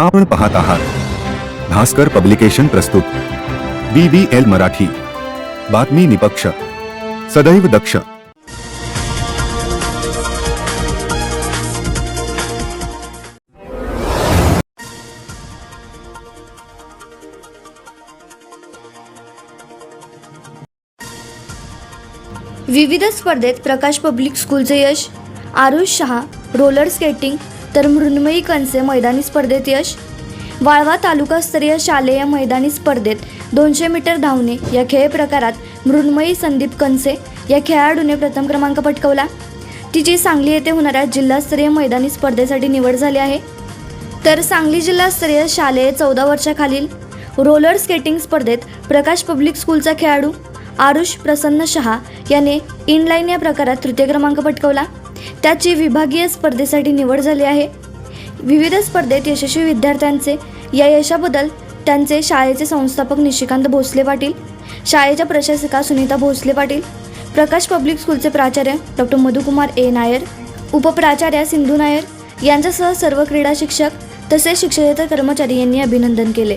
आपण पाहत आहात. भास्कर पब्लिकेशन प्रस्तुत. B B L Marathi. बातमी निपक्ष. सदैव दक्ष. विविध स्पर्धेत प्रकाश पब्लिक स्कूलचे यश. आरुष शहा रोलर स्केटिंग तर मृण्मयी कंसे मैदानी स्पर्धेत यश. वाळवा तालुकास्तरीय शालेय मैदानी स्पर्धेत दोनशे मीटर धावणे या खेळ प्रकारात मृण्मयी संदीप कंसे या खेळाडूने प्रथम क्रमांक पटकवला. तिची सांगली येथे होणाऱ्या जिल्हास्तरीय मैदानी स्पर्धेसाठी निवड झाली आहे. तर सांगली जिल्हास्तरीय शालेय चौदा वर्षाखालील रोलर स्केटिंग स्पर्धेत प्रकाश पब्लिक स्कूलचा खेळाडू आरुष प्रसन्न शहा याने इनलाईन या प्रकारात तृतीय क्रमांक पटकवला. त्याची विभागीय स्पर्धेसाठी निवड झाली आहे. विविध स्पर्धेत यशस्वी विद्यार्थ्यांचे या यशाबद्दल त्यांचे शाळेचे संस्थापक निशिकांत भोसले पाटील शाळेच्या प्रशासिका सुनीता भोसले पाटील प्रकाश पब्लिक स्कूलचे प्राचार्य डॉक्टर मधुकुमार ए. नायर उपप्राचार्या सिंधू नायर यांच्यासह सर्व क्रीडा शिक्षक तसेच शिक्षकेतर कर्मचारी यांनी अभिनंदन केले.